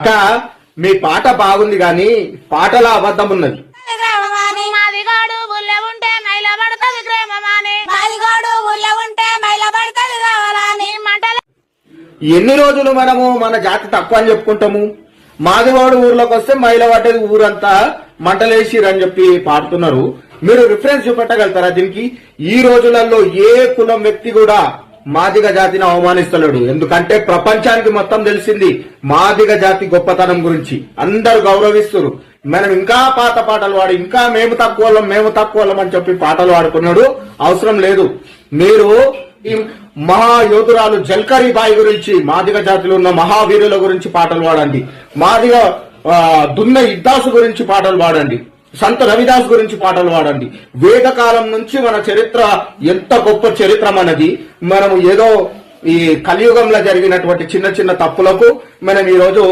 అక్క మీ పాట బాగుంది గాని పాటలో అబద్ధం ఉన్నది. ఎన్ని రోజులు మనము మన జాతి తక్కువ అని చెప్పుకుంటాము? మాదివాడు ఊర్లోకి వస్తే మైల పడ్డది ఊరంతా మంటలేసిరని చెప్పి పాడుతున్నారు. మీరు రిఫరెన్స్ చూపెట్టగలుగుతారా దీనికి? ఈ రోజులలో ఏ కులం వ్యక్తి కూడా మాదిగ జాతిని అవమానిస్తలేడు. ఎందుకంటే ప్రపంచానికి మొత్తం తెలిసింది మాదిగ జాతి గొప్పతనం గురించి. అందరూ గౌరవిస్తున్నారు మనం ఇంకా పాత పాటలు పాడి ఇంకా మేము తక్కువ మేము తక్కువ అని చెప్పి పాటలు పాడుకున్నాడు అవసరం లేదు. మీరు ఈ మహాయోధురాలు జల్కరీ బాయి గురించి మాదిగ జాతిలో ఉన్న మహావీరుల గురించి పాటలు పాడండి మాదిగ దున్న ఇద్దాసు గురించి పాటలు పాడండి సంత రవిదాస్ గురించి పాటలు పాడండి వేదకాలం నుంచి మన చరిత్ర ఎంత గొప్ప చరిత్ర మనది. మనము ఏదో ఈ కలియుగంలో జరిగినటువంటి చిన్న చిన్న తప్పులకు మనం ఈ రోజు